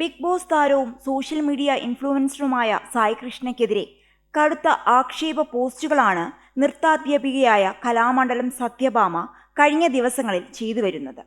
Big boss താരവും social media ഇൻഫ്ലുവൻസറുമായ സായി കൃഷ്ണയ്ക്കെതിരെ കടുത്ത ആക്ഷേപ പോസ്റ്റുകളാണ് നൃത്താധ്യാപികയായ കലാമണ്ഡലം സത്യഭാമ കഴിഞ്ഞ ദിവസങ്ങളിൽ ചെയ്തു വരുന്നത്.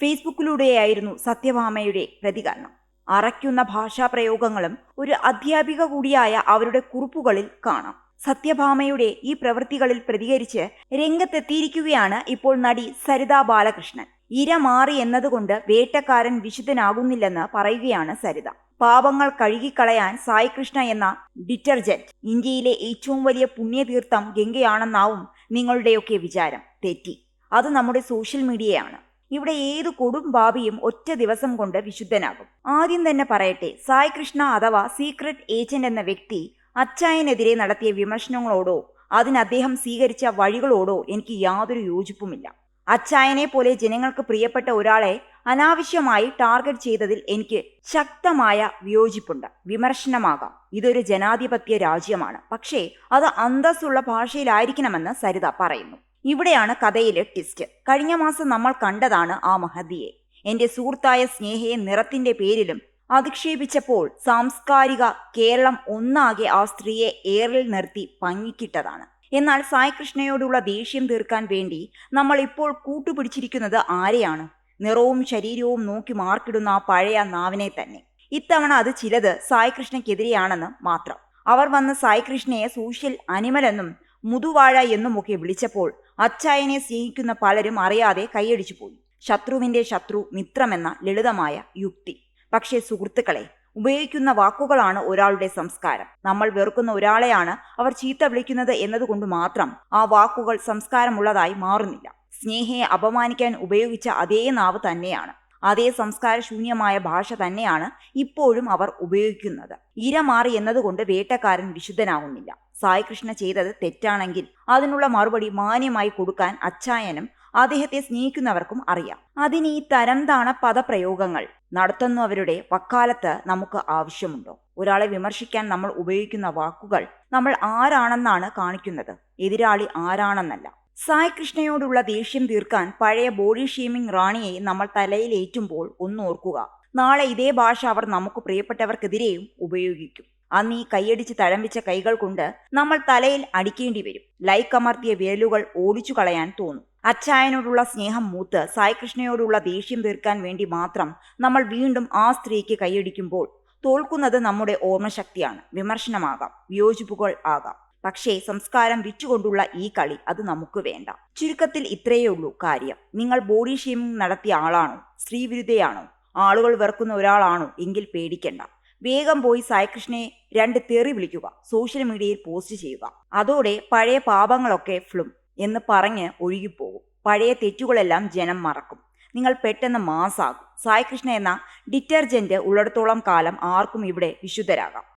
ഫേസ്ബുക്കിലൂടെയായിരുന്നു സത്യഭാമയുടെ പ്രതികരണം. അറയ്ക്കുന്ന ഭാഷാപ്രയോഗങ്ങളും ഒരു അധ്യാപിക കൂടിയായ അവരുടെ കുറിപ്പുകളിൽ കാണാം. സത്യഭാമയുടെ ഈ പ്രവൃത്തികളിൽ പ്രതികരിച്ച് രംഗത്തെത്തിയിരിക്കുകയാണ് ഇപ്പോൾ നടി സരിത ബാലകൃഷ്ണൻ. ഇര മാറി എന്നതുകൊണ്ട് വേട്ടക്കാരൻ വിശുദ്ധനാകുന്നില്ലെന്ന് പറയുകയാണ് സരിത. പാപങ്ങൾ കഴുകിക്കളയാൻ സായികൃഷ്ണ എന്ന ഡിറ്റർജന്റ് ഇന്ത്യയിലെ ഏറ്റവും വലിയ പുണ്യതീർത്ഥം ഗംഗയാണെന്നാവും നിങ്ങളുടെയൊക്കെ വിചാരം. തെറ്റി. അത് നമ്മുടെ സോഷ്യൽ മീഡിയയാണ്. ഇവിടെ ഏത് കൊടും ഭാവിയും ഒറ്റ ദിവസം കൊണ്ട് വിശുദ്ധനാകും. ആദ്യം തന്നെ പറയട്ടെ സായി കൃഷ്ണ അഥവാ സീക്രട്ട് ഏജന്റ് എന്ന വ്യക്തി അച്ചായനെതിരെ നടത്തിയ വിമർശനങ്ങളോടോ അതിനദ്ദേഹം സ്വീകരിച്ച വഴികളോടോ എനിക്ക് യാതൊരു യോജിപ്പുമില്ല. അച്ചായനെ പോലെ ജനങ്ങൾക്ക് പ്രിയപ്പെട്ട ഒരാളെ അനാവശ്യമായി ടാർഗറ്റ് ചെയ്തതിൽ എനിക്ക് ശക്തമായ വിയോജിപ്പുണ്ട്. വിമർശനമാകാം. ഇതൊരു ജനാധിപത്യ രാജ്യമാണ്. പക്ഷേ അത് അന്തസ്സുള്ള ഭാഷയിലായിരിക്കണമെന്ന് സരിത പറയുന്നു. ഇവിടെയാണ് കഥയിലെ ട്വിസ്റ്റ് കഴിഞ്ഞ മാസം നമ്മൾ കണ്ടതാണ് ആ മഹതിയെ. എന്റെ സുഹൃത്തായ സ്നേഹയെ നിറത്തിന്റെ പേരിലും അധിക്ഷേപിച്ചപ്പോൾ സാംസ്കാരിക കേരളം ഒന്നാകെ ആ സ്ത്രീയെ ഏറിൽ നിർത്തി പങ്ങിക്കിട്ടതാണ് എന്നാൽ സായി കൃഷ്ണയോടുള്ള ദേഷ്യം തീർക്കാൻ വേണ്ടി നമ്മൾ ഇപ്പോൾ കൂട്ടുപിടിച്ചിരിക്കുന്നത് ആരെയാണ്? നിറവും ശരീരവും നോക്കി മാർക്കിടുന്ന ആ പഴയ നാവിനെ തന്നെ. ഇത്തവണ അത് ചിലത് സായി കൃഷ്ണയ്ക്കെതിരെയാണെന്ന് മാത്രം. അവർ വന്ന് സായി കൃഷ്ണയെ സോഷ്യൽ അനിമൽ എന്നും മുതുവാഴ എന്നുമൊക്കെ വിളിച്ചപ്പോൾ അച്ചായനെ സ്നേഹിക്കുന്ന പലരും അറിയാതെ കൈയടിച്ചു പോയി. ശത്രുവിന്റെ ശത്രു മിത്രമെന്ന ലളിതമായ യുക്തി. പക്ഷേ സുഹൃത്തുക്കളെ ഉപയോഗിക്കുന്ന വാക്കുകളാണ് ഒരാളുടെ സംസ്കാരം. നമ്മൾ വെറുക്കുന്ന ഒരാളെയാണ് അവർ ചീത്ത വിളിക്കുന്നത് എന്നതുകൊണ്ട് മാത്രം ആ വാക്കുകൾ സംസ്കാരമുള്ളതായി മാറുന്നില്ല. സ്നേഹയെ അപമാനിക്കാൻ ഉപയോഗിച്ച അതേ നാവ് തന്നെയാണ്. അതേ സംസ്കാരശൂന്യമായ ഭാഷ തന്നെയാണ് ഇപ്പോഴും അവർ ഉപയോഗിക്കുന്നത്. ഇര മാറി എന്നതുകൊണ്ട് വേട്ടക്കാരൻ വിശുദ്ധനാകുന്നില്ല സായികൃഷ്ണ ചെയ്തത് തെറ്റാണെങ്കിൽ അതിനുള്ള മറുപടി മാന്യമായി കൊടുക്കാൻ അച്ചായനും അദ്ദേഹത്തെ സ്നേഹിക്കുന്നവർക്കും അറിയാം. അതിന് ഈ തരംതാണ പദപ്രയോഗങ്ങൾ നടത്തുന്നവരുടെ വക്കാലത്ത് നമുക്ക് ആവശ്യമുണ്ടോ? ഒരാളെ വിമർശിക്കാൻ നമ്മൾ ഉപയോഗിക്കുന്ന വാക്കുകൾ നമ്മൾ ആരാണെന്നാണ് കാണിക്കുന്നത്? എതിരാളി ആരാണെന്നല്ല. സായ് കൃഷ്ണയോടുള്ള ദേഷ്യം തീർക്കാൻ പഴയ ബോഡി ഷേമിംഗ് റാണിയെ നമ്മൾ തലയിലേറ്റുമ്പോൾ ഒന്നോർക്കുക നാളെ ഇതേ ഭാഷ അവർ നമുക്ക് പ്രിയപ്പെട്ടവർക്കെതിരെയും ഉപയോഗിക്കും. അന്ന് ഈ കൈയടിച്ച് തഴമ്പിച്ച കൈകൾ കൊണ്ട് നമ്മൾ തലയിൽ അടിക്കേണ്ടി വരും. ലൈക്ക് അമർത്തിയ വിരലുകൾ ഓടിച്ചു കളയാൻ തോന്നും. അച്ചായനോടുള്ള സ്നേഹം മൂത്ത് സായികൃഷ്ണയോടുള്ള ദേഷ്യം തീർക്കാൻ വേണ്ടി മാത്രം നമ്മൾ വീണ്ടും ആ സ്ത്രീക്ക് കൈയടിക്കുമ്പോൾ തോൽക്കുന്നത് നമ്മുടെ ഓർമ്മശക്തിയാണ്. വിമർശനമാകാം. വിയോജിപ്പുകൾ ആകാം. പക്ഷേ സംസ്കാരം വിറ്റുകൊണ്ടുള്ള ഈ കളി അത് നമുക്ക് വേണ്ട. ചുരുക്കത്തിൽ ഇത്രയേ ഉള്ളൂ കാര്യം. നിങ്ങൾ ബോഡി ഷേമിംഗ് നടത്തിയ ആളാണോ? സ്ത്രീവിരുദ്ധയാണോ ആളുകൾ വെറുക്കുന്ന ഒരാളാണോ? എങ്കിൽ പേടിക്കണ്ട. വേഗം പോയി സായികൃഷ്ണയെ രണ്ട് തെറി വിളിക്കുക. സോഷ്യൽ മീഡിയയിൽ പോസ്റ്റ് ചെയ്യുക. അതോടെ പഴയ പാപങ്ങളൊക്കെ ഫ്ലും എന്ന് പറഞ്ഞ് ഒഴുകിപ്പോകും. പഴയ തെറ്റുകളെല്ലാം ജനം മറക്കും. നിങ്ങൾ പെട്ടെന്ന് മാസാകും. സായികൃഷ്ണ എന്ന ഡിറ്റർജന്റ് ഉള്ളിടത്തോളം കാലം ആർക്കും ഇവിടെ വിശുദ്ധരാകാം.